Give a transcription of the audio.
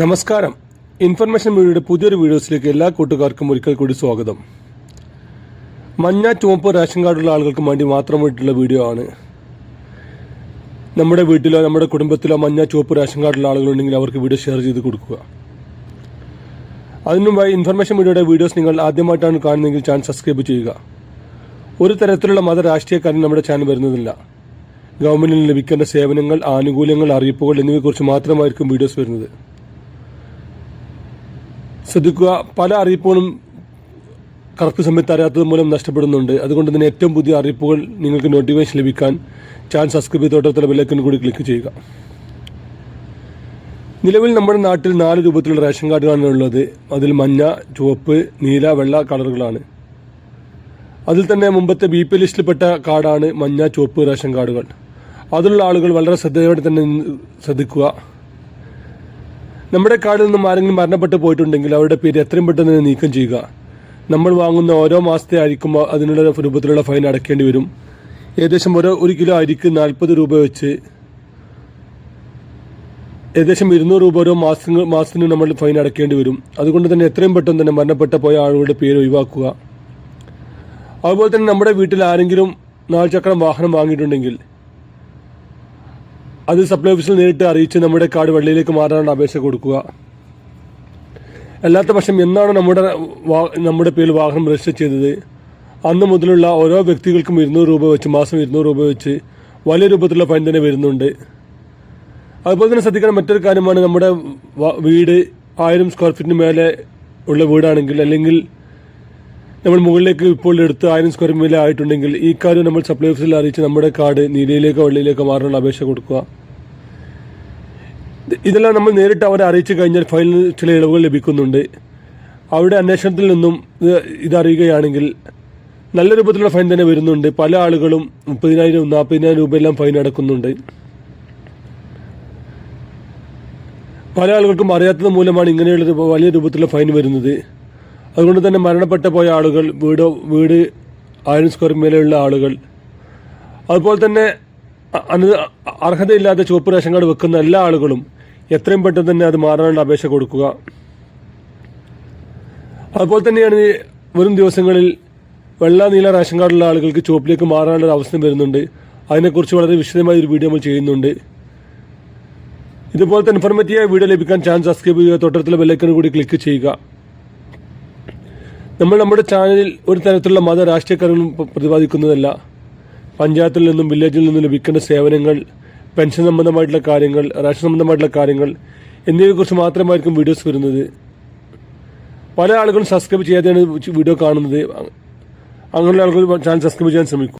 നമസ്കാരം. ഇൻഫർമേഷൻ മീഡിയയുടെ പുതിയൊരു വീഡിയോസിലേക്ക് എല്ലാ കൂട്ടുകാർക്കും ഒരിക്കൽ കൂടി സ്വാഗതം. മഞ്ഞ ചുവപ്പ് റേഷൻ കാർഡുള്ള ആളുകൾക്ക് വേണ്ടി മാത്രമായിട്ടുള്ള വീഡിയോ ആണ്. നമ്മുടെ വീട്ടിലോ നമ്മുടെ കുടുംബത്തിലോ മഞ്ഞ ചുവപ്പ് റേഷൻ കാർഡുള്ള ആളുകളുണ്ടെങ്കിൽ അവർക്ക് വീഡിയോ ഷെയർ ചെയ്ത് കൊടുക്കുക. അതിനുമുമ്പായി ഇൻഫർമേഷൻ മീഡിയയുടെ വീഡിയോസ് നിങ്ങൾ ആദ്യമായിട്ടാണ് കാണുന്നതെങ്കിൽ ചാനൽ സബ്സ്ക്രൈബ് ചെയ്യുക. ഒരു തരത്തിലുള്ള മത രാഷ്ട്രീയക്കാരും നമ്മുടെ ചാനൽ വരുന്നതില്ല. ഗവൺമെന്റിന് ലഭിക്കേണ്ട സേവനങ്ങൾ ആനുകൂല്യങ്ങൾ അറിയിപ്പുകൾ എന്നിവയെക്കുറിച്ച് മാത്രമായിരിക്കും വീഡിയോസ് വരുന്നത്. ശ്രദ്ധിക്കുക. പല അറിയിപ്പുകളും കറക്റ്റ് സമയത്ത് അറിയാത്തത് മൂലം നഷ്ടപ്പെടുന്നുണ്ട്. അതുകൊണ്ട് തന്നെ ഏറ്റവും പുതിയ അറിയിപ്പുകൾ നിങ്ങൾക്ക് നോട്ടിഫിക്കേഷൻ ലഭിക്കാൻ ചാനൽ സബ്സ്ക്രൈബ് ചെയ്ത് തൊട്ടടുത്തുള്ള ബെല്ലൈക്കൻ കൂടി ക്ലിക്ക് ചെയ്യുക. നിലവിൽ നമ്മുടെ നാട്ടിൽ നാല് രൂപത്തിലുള്ള റേഷൻ കാർഡുകളാണ് ഉള്ളത്. അതിൽ മഞ്ഞ ചുവപ്പ് നീല വെള്ള കളറുകളാണ്. അതിൽ തന്നെ മുമ്പത്തെ ബി പി ലിസ്റ്റിൽപ്പെട്ട കാർഡാണ് മഞ്ഞ ചുവപ്പ് റേഷൻ കാർഡുകൾ. അതിലുള്ള ആളുകൾ വളരെ ശ്രദ്ധയോടെ തന്നെ ശ്രദ്ധിക്കുക. നമ്മുടെ കാർഡിൽ നിന്നും ആരെങ്കിലും മരണപ്പെട്ടു പോയിട്ടുണ്ടെങ്കിൽ അവരുടെ പേര് എത്രയും പെട്ടെന്ന് തന്നെ നീക്കം ചെയ്യുക. നമ്മൾ വാങ്ങുന്ന ഓരോ മാസത്തെ അരിക്കുമ്പോൾ അതിനുള്ള രൂപത്തിലുള്ള ഫൈൻ അടയ്ക്കേണ്ടി വരും. ഏകദേശം ഓരോ ഒരു കിലോ അരിക്ക് നാൽപ്പത് രൂപ വെച്ച് ഏകദേശം ഇരുന്നൂറ് രൂപ ഓരോ മാസങ്ങൾ മാസത്തിന് നമ്മൾ ഫൈൻ അടയ്ക്കേണ്ടി വരും. അതുകൊണ്ട് തന്നെ എത്രയും പെട്ടെന്ന് തന്നെ മരണപ്പെട്ട പോയ ആളുകളുടെ പേര് ഒഴിവാക്കുക. അതുപോലെ തന്നെ നമ്മുടെ വീട്ടിൽ ആരെങ്കിലും നാല് ചക്രം വാഹനം വാങ്ങിയിട്ടുണ്ടെങ്കിൽ അത് സപ്ലൈ ഓഫീസിൽ നേരിട്ട് അറിയിച്ച് നമ്മുടെ കാർഡ് വെള്ളിയിലേക്ക് മാറാനുള്ള അപേക്ഷ കൊടുക്കുക. അല്ലാത്ത പക്ഷം എന്നാണ് നമ്മുടെ നമ്മുടെ പേരിൽ വാഹനം രജിസ്റ്റർ ചെയ്തത്? അന്ന് മുതലുള്ള ഓരോ വ്യക്തികൾക്കും ഇരുന്നൂറ് രൂപ വെച്ച് മാസം ഇരുന്നൂറ് രൂപ വെച്ച് വലിയ രൂപത്തിലുള്ള ഫൈൻ തന്നെ വരുന്നുണ്ട്. അതുപോലെ തന്നെ ശ്രദ്ധിക്കേണ്ട മറ്റൊരു കാര്യമാണ് നമ്മുടെ വീട് ആയിരം സ്ക്വയർ ഫീറ്റിന് മേലെ ഉള്ള വീടാണെങ്കിൽ അല്ലെങ്കിൽ നമ്മൾ മുകളിലേക്ക് ഇപ്പോൾ എടുത്ത് ആയിരം സ്ക്വയർ മീറ്റർ ആയിട്ടുണ്ടെങ്കിൽ ഈ കാര്യം നമ്മൾ സപ്ലൈ ഓഫീസിൽ അറിയിച്ച് നമ്മുടെ കാർഡ് നീലയിലേക്കോ വെള്ളിയിലേക്കോ മാറാനുള്ള അപേക്ഷ കൊടുക്കുക. ഇതെല്ലാം നമ്മൾ നേരിട്ട് അവരെ അറിയിച്ചു കഴിഞ്ഞാൽ ഫയലിന് ചില ഇളവുകൾ ലഭിക്കുന്നുണ്ട്. അവരുടെ അന്വേഷണത്തിൽ നിന്നും ഇത് ഇതറിയുകയാണെങ്കിൽ നല്ല രൂപത്തിലുള്ള ഫൈൻ തന്നെ വരുന്നുണ്ട്. പല ആളുകളും മുപ്പതിനായിരം നാൽപ്പതിനായിരം രൂപയെല്ലാം ഫൈൻ അടക്കുന്നുണ്ട്. പല ആളുകൾക്കും അറിയാത്തത് മൂലമാണ് ഇങ്ങനെയുള്ള വലിയ രൂപത്തിലുള്ള ഫൈൻ വരുന്നത്. അതുകൊണ്ട് തന്നെ മരണപ്പെട്ടു പോയ ആളുകൾ വീടോ വീട് ആയിരം സ്ക്വയർ മേലെയുള്ള ആളുകൾ. അതുപോലെ തന്നെ അനു അർഹതയില്ലാത്ത ചുവപ്പ് റേഷൻ കാർഡ് വെക്കുന്ന എല്ലാ ആളുകളും എത്രയും പെട്ടെന്ന് തന്നെ അത് മാറാനുള്ള അപേക്ഷ കൊടുക്കുക. അതുപോലെ തന്നെയാണ് വരും ദിവസങ്ങളിൽ വെള്ള നീല റേഷൻ കാർഡുള്ള ആളുകൾക്ക് ചുവപ്പിലേക്ക് മാറാനുള്ള അവസരം വരുന്നുണ്ട്. അതിനെക്കുറിച്ച് വളരെ വിശദമായ ഒരു വീഡിയോ നമ്മൾ ചെയ്യുന്നുണ്ട്. ഇതുപോലത്തെ ഇൻഫോർമേറ്റീവായ വീഡിയോ ലഭിക്കാൻ ചാനൽ സബ്സ്ക്രൈബ് ചെയ്യുക തൊട്ടടുത്തുള്ള ബെല്ലൈക്കൺ കൂടി ക്ലിക്ക് ചെയ്യുക. നമ്മൾ നമ്മുടെ ചാനലിൽ ഒരു തരത്തിലുള്ള മത രാഷ്ട്രീയക്കാരും പ്രതിപാദിക്കുന്നതല്ല. പഞ്ചായത്തിൽ നിന്നും വില്ലേജിൽ നിന്നും ലഭിക്കേണ്ട സേവനങ്ങൾ പെൻഷൻ സംബന്ധമായിട്ടുള്ള കാര്യങ്ങൾ റേഷൻ സംബന്ധമായിട്ടുള്ള കാര്യങ്ങൾ എന്നിവയെക്കുറിച്ച് മാത്രമായിരിക്കും വീഡിയോസ് വരുന്നത്. പല ആളുകളും സബ്സ്ക്രൈബ് ചെയ്യാതെയാണ് വീഡിയോ കാണുന്നത്. അങ്ങനെയുള്ള ആളുകൾ ചാനൽ സബ്സ്ക്രൈബ് ചെയ്യാൻ ശ്രമിക്കും.